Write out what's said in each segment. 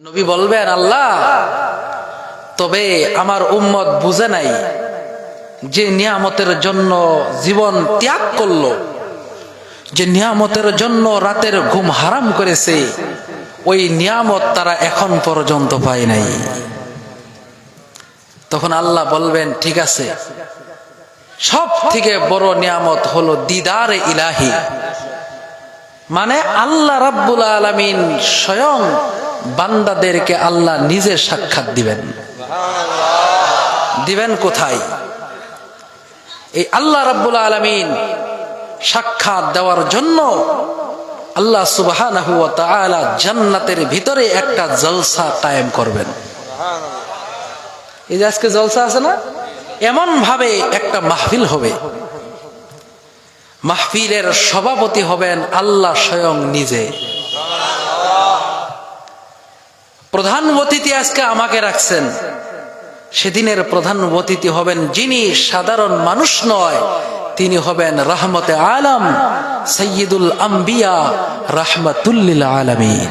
নবী বলবেন, আল্লাহ, তবে আমার উম্মত বুঝে নাই যে নিয়ামতের জন্য জীবন ত্যাগ করল, যে নিয়ামতের জন্য রাতের ঘুম হারাম করেছে, ওই নিয়ামত তারা এখন পর্যন্ত পায় নাই। তখন আল্লাহ বলবেন, ঠিক আছে সব থেকে বড় নিয়ামত হলো দিদার ইলাহি। মানে আল্লাহ রাব্বুল আলামিন স্বয়ং বান্দাদেরকে আল্লাহ নিজে সাক্ষাৎ দিবেন। দিবেন কোথায়? এই আল্লাহ রাব্বুল আলামিন সাক্ষাৎ দেওয়ার জন্য আল্লাহ তাআলা জান্নাতের ভিতরে একটা জলসা কায়েম করবেন। এই যে আজকে জলসা আছে না? এমন ভাবে একটা মাহফিল হবে। মাহফিলের সভাপতি হবেন আল্লাহ স্বয়ং নিজে। প্রধান অতিথি আজকে আমাকে রাখছেন। সেদিনের প্রধান অতিথি হবেন যিনি সাধারণ মানুষ নয় তিনি হবেন রহমতে আলম সৈয়দুল আম্বিয়া রাহমাতুল্লিল আলমিন।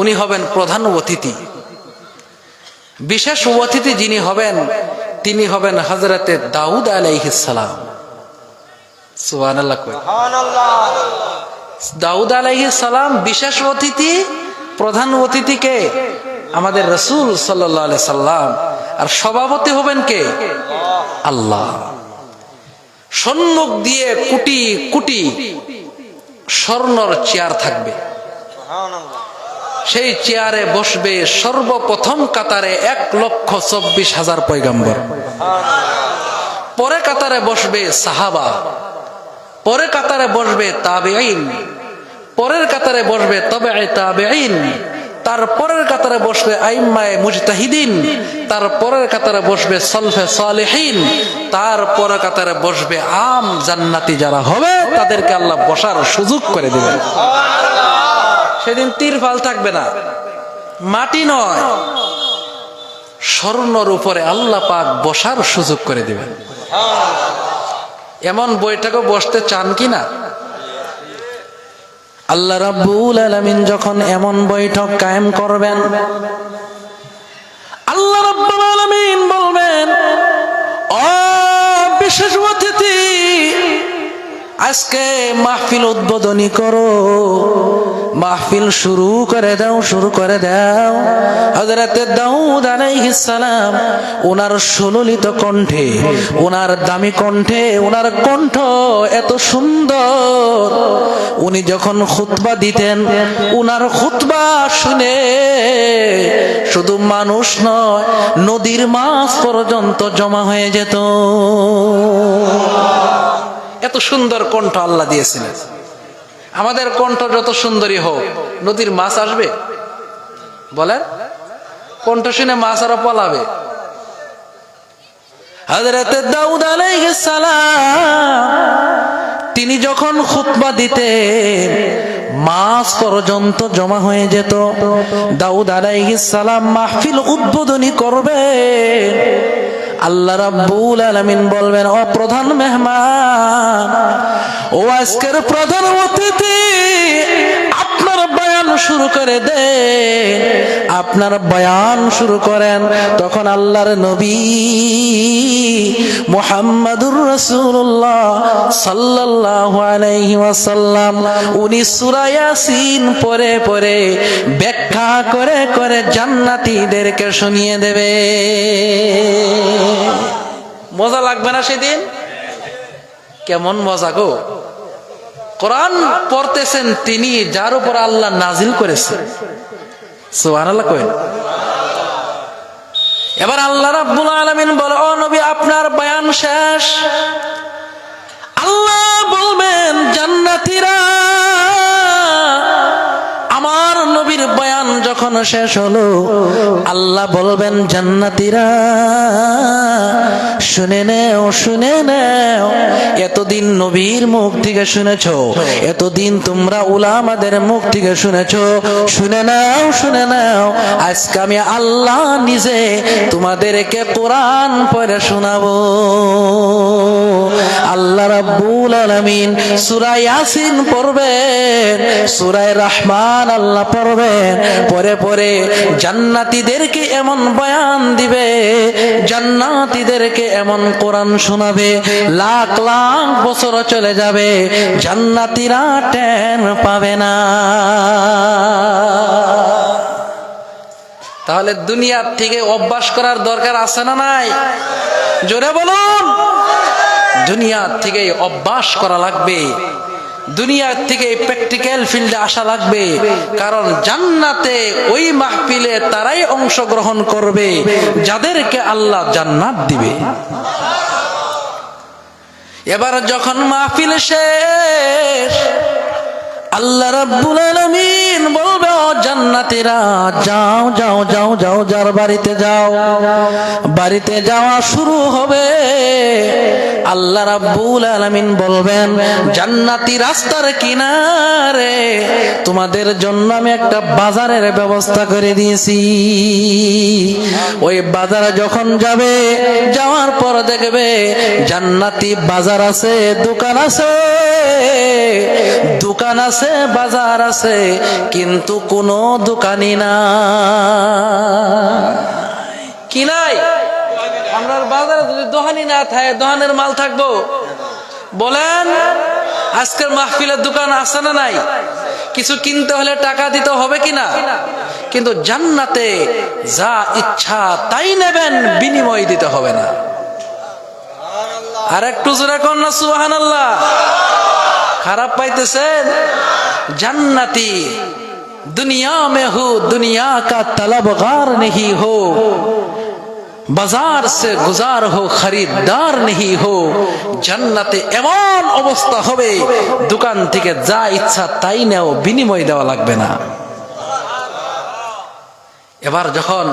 উনি হবেন প্রধান অতিথি। বিশেষ অতিথি যিনি হবেন তিনি হবেন হজরতে দাউদ আলাইহিসালাম সুবান আল্লাহ দাউদ আলাইহিস সালাম বিশেষ অতিথি প্রধান অতিথিকে আমাদের রসুল সাল্লাহ সাল্লাম। আর সভাপতি হবেন কে? আল্লাহ। সম্মুখ দিয়ে কুটি কুটি স্বর্ণর চেয়ার থাকবে। সেই চেয়ারে বসবে সর্বপ্রথম কাতারে এক লক্ষ চব্বিশ হাজার পৈগম্বর পরে কাতারে বসবে সাহাবা। পরে কাতারে বসবে তাবেইন পরের কাতারে বসবে তবে তাবেইন, তার পরের কাতারে বসবে আইম্মায় মুজতাহিদিন, তার পরের কাতারে বসবে সলফে সালেহীন, তার পরের কাতারে বসবে আম জান্নাতি যারা হবে, তাদেরকে আল্লাহ বসার সুযোগ করে দেবেন। সেদিন তিরফাল থাকবে না, মাটি নয়, স্বর্ণর উপরে আল্লাহ পাক বসার সুযোগ করে দিবেন। এমন বইটাকে বসতে চান কি না আল্লাহ রাব্বুল আলামিন যখন এমন বৈঠক কায়েম করবেন, আল্লাহ রাব্বুল আলামিন বলবেন, ও বিশেষ অতিথি, আজকে মাহফিল উদ্বোধনী করো। মাহফিল শুরু করে দাও, শুরু করে দাও। হযরতে দাউদ সালাম ওনার সুললিত কণ্ঠে ওনার দামি কণ্ঠে ওনার কণ্ঠ এত সুন্দর। উনি যখন খুতবা দিতেন, উনার খুতবা শুনে শুধু মানুষ নয়, নদীর মাছ পর্যন্ত জমা হয়ে যেত। এত সুন্দর কণ্ঠ আল্লাহ দিয়েছিলেন। আমাদের কণ্ঠ যত সুন্দরী হোক, নদীর মাছ আসবে? বলেন। কণ্ঠ শুনে মাছ আরও পলাবে। হাজরাতে দাউদ সালাম, তিনি যখন খুতবা দিতেন মাস পর্যন্ত জমা হয়ে যেত। দাউদ সালাম মাহফিল উদ্বোধনী করবে। আল্লাহ রাব্বুল আলামিন বলবেন, ও প্রধান মেহমান ও আজকের প্রধান অতিথি, আপনার বয়ান শুরু করে দে। আপনার বয়ান শুরু করেন, তখন আল্লাহর নবী মুহাম্মাদুর রাসূলুল্লাহ সাল্লাল্লাহু আলাইহি ওয়াসাল্লাম, উনি সূরা ইয়াসিন পড়ে পড়ে ব্যাখ্যা করে করে জান্নাতীদেরকে শুনিয়ে দেবে। মজা লাগবে না সেদিন? কেমন মজা গো। কোরআন পড়তেছেন তিনি, যার উপর আল্লাহ নাজিল করেছেন সুবহানাল্লাহ কইন। এবার আল্লাহ রাব্বুল আলামিন বলে, ও নবী, আপনার বয়ান শেষ। আল্লাহ বলবেন, জান্নাতীরা, আমার নবীর বয়ান যখন শেষ হলো, আল্লাহ বলবেন, জান্নাতীরা শুনে নেও শুনে নেও। এতদিন নবীর মুখ থেকে শুনেছ, এতদিন তোমরা উলামাদের মুখ থেকে শুনেছ। শুনে নাও শুনে নাও, আজকে আমি আল্লাহ নিজে তোমাদেরকে কোরআন পড়ে শোনাবো। আল্লাহ রাব্বুল আলামিন সূরা ইয়াসিন পড়বেন সূরা রহমান আল্লাহ পড়বেন পরে পরে জান্নাতীদেরকে এমন বয়ান দিবে, জান্নাতীদেরকে এমন কোরআন শোনাবে? লাখ লাখ বছর চলে যাবে, জান্নাতিরা টেন পাবে না। তাহলে দুনিয়ার থেকে অভ্যাস করার দরকার আছে না নাই? জোরে বলুন। দুনিয়ার থেকে অভ্যাস করা লাগবে। দুনিয়ার থেকে প্র্যাকটিক্যাল ফিল্ডে আসা লাগবে। কারণ জান্নাতে ওই মাহফিলে তারাই অংশগ্রহণ করবে, যাদেরকে আল্লাহ জান্নাত দিবে। এবার যখন মাহফিল শেষ আল্লাহ রাব্বুল আলামিন বলবে, ও জান্নাতীরা, যাও যাও যাও যাও, যার বাড়িতে যাও। বাড়িতে যাওয়া শুরু হবে। আল্লাহ রাব্বুল আলামিন বলবেন, জান্নাতি রাস্তার কিনারে তোমাদের জন্য আমি একটা বাজারের ব্যবস্থা করে দিয়েছি। ওই বাজারে যখন যাবে, যাওয়ার পর দেখবে জান্নাতি বাজার আছে, দোকান আছে। দোকান আছে, বাজার আছে, কিন্তু কোনো দোকানি না কি নাই? আমরা বাজারে যদি দোকানি না থাকে দোকানের মাল থাকব। বলেন, আজকের মাহফিলের দোকান আছে না নাই? কিছু কিনতে হলে টাকা দিতে হবে কিনা কিন্তু জান্নাতে যা ইচ্ছা তাই নেবেন, বিনিময় দিতে হবে না। আর একটু জোরে কর না সুবাহান আল্লাহ খারাপ পাইতেছেন? জান্নাতি। দুনিয়া মে হো দুনিয়া কা তলবগার নেই হো। বাজার সে গুজার হো, খরিদ্দার নেই হো। জান্নাতে এমন অবস্থা হবে, দোকান থেকে যা ইচ্ছা তাই নেও, বিনিময় দেওয়া লাগবে না। এবার যখন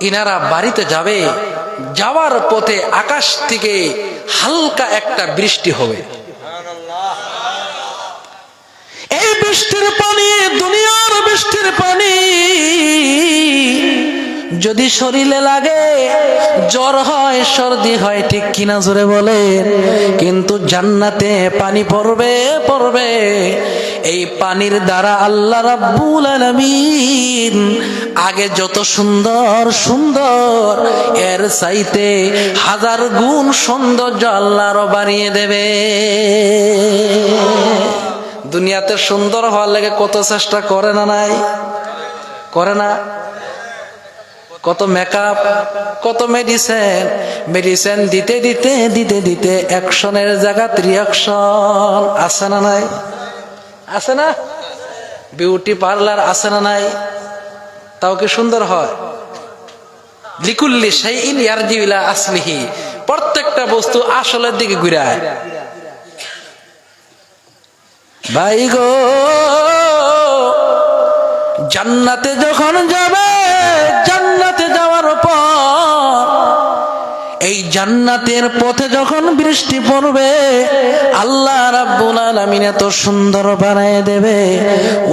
ইনারা বাড়িতে যাবে, যাওয়ার পথে আকাশ থেকে হালকা একটা বৃষ্টি হবে। বৃষ্টির পানি, দুনিয়ার বৃষ্টির পানি। যদি শরীরে লাগে, জ্বর হয়, সর্দি হয়, ঠিক কিনা জোরে বলে কিন্তু জান্নাতে পানি পড়বে পড়বে। এই পানির দ্বারা আল্লাহ রাব্বুল আলামিন আগে যত সুন্দর সুন্দর, এর চাইতে হাজার গুণ সৌন্দর্য আল্লাহর বানিয়ে দেবে। দুনিয়াতে সুন্দর হওয়ার লেগে কত চেষ্টা করে না নাই? করে না? কত মেকআপ কত মেডিসিন মেডিসিন দিতে দিতে দিতে দিতে অ্যাকশনের জায়গা রিয়াকশন আছে না নাই? আছে না? বিউটি পার্লার আছে না নাই? তাও কি সুন্দর হয়? লিকুল্লি সেই ইন ইয়ারজিউলা আসলিহি। প্রত্যেকটা বস্তু আসলের দিকে ঘুরায়। ভাই গো জান্নাতে যখন যাবে জান্নাতে যাওয়ার পর জান্নাতের পথে যখন বৃষ্টি পড়বে, আল্লাহ রাব্বুল আলামিন এত সুন্দর বানায় দেবে।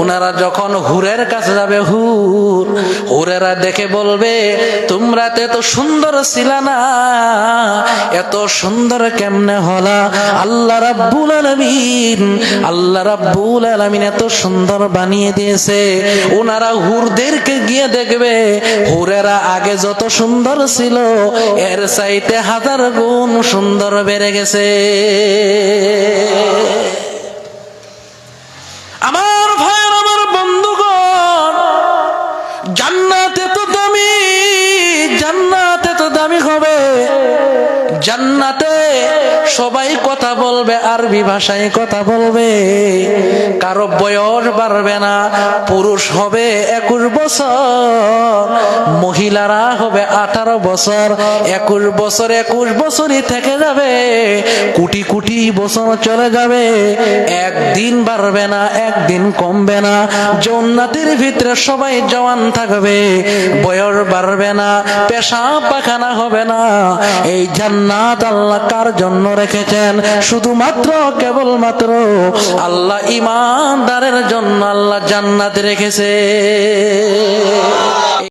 ওনারা যখন হুরের কাছে যাবে, হুর, হুরেরা দেখে বলবে, তোমরা তো এত সুন্দর ছিল না, এত সুন্দর কেমনে হলা? আল্লাহ রাব্বুল আলামিন, আল্লাহ রাব্বুল আলামিন এত সুন্দর বানিয়ে দিয়েছে। ওনারা হুরদেরকে গিয়ে দেখবে, হুরেরা আগে যত সুন্দর ছিল, এর চাইতে হাজার গুণ সুন্দর বেড়ে গেছে। আমার ভাইয়ের, আমার বন্ধুগণ, জান্নাতে তো দামি, জান্নাতে তো দামি হবে। জান্নাতে সবাই কথা বলবে, আরবি ভাষায় কথা বলবে। কারও বয়স বাড়বে না, পুরুষ হবে একুশ বছর, মহিলারা হবে আঠারো বছর, একুশ বছর একুশ বছরই থেকে যাবে, কোটি কোটি বছর চলে যাবে। একদিন বাড়বে না, একদিন কমবে না, জন্নাতের ভিতরে সবাই জওয়ান থাকবে। বয়স বাড়বে না, পেশা পাখানা হবে না। এই জান্নাত আল্লাহ কার জন্য রেখেছেন? শুধুমাত্র কেবলমাত্র আল্লাহ ইমানদারের জন্য আল্লাহ জান্নাত রেখেছে।